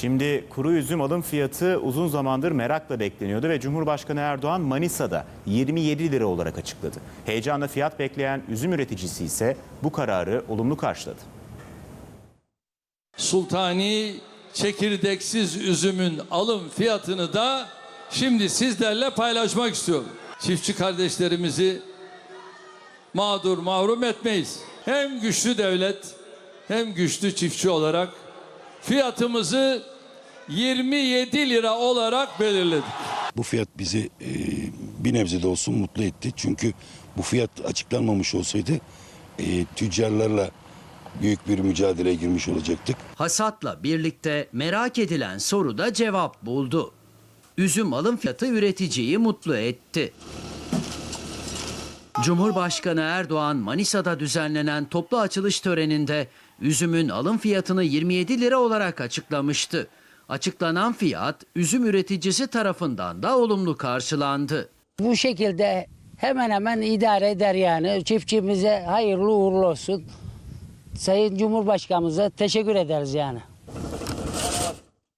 Şimdi kuru üzüm alım fiyatı uzun zamandır merakla bekleniyordu ve Cumhurbaşkanı Erdoğan Manisa'da 27 lira olarak açıkladı. Heyecanla fiyat bekleyen üzüm üreticisi ise bu kararı olumlu karşıladı. Sultani çekirdeksiz üzümün alım fiyatını da şimdi sizlerle paylaşmak istiyorum. Çiftçi kardeşlerimizi mağdur mahrum etmeyiz. Hem güçlü devlet hem güçlü çiftçi olarak fiyatımızı 27 lira olarak belirledik. Bu fiyat bizi e, bir nebze de olsun mutlu etti. Çünkü bu fiyat açıklanmamış olsaydı e, tüccarlarla büyük bir mücadeleye girmiş olacaktık. Hasatla birlikte merak edilen soru da cevap buldu. Üzüm alım fiyatı üreticiyi mutlu etti. Cumhurbaşkanı Erdoğan Manisa'da düzenlenen toplu açılış töreninde üzümün alım fiyatını 27 lira olarak açıklamıştı. Açıklanan fiyat üzüm üreticisi tarafından da olumlu karşılandı. Bu şekilde hemen hemen idare eder yani. Çiftçimize hayırlı uğurlu olsun. Sayın Cumhurbaşkanımıza teşekkür ederiz yani.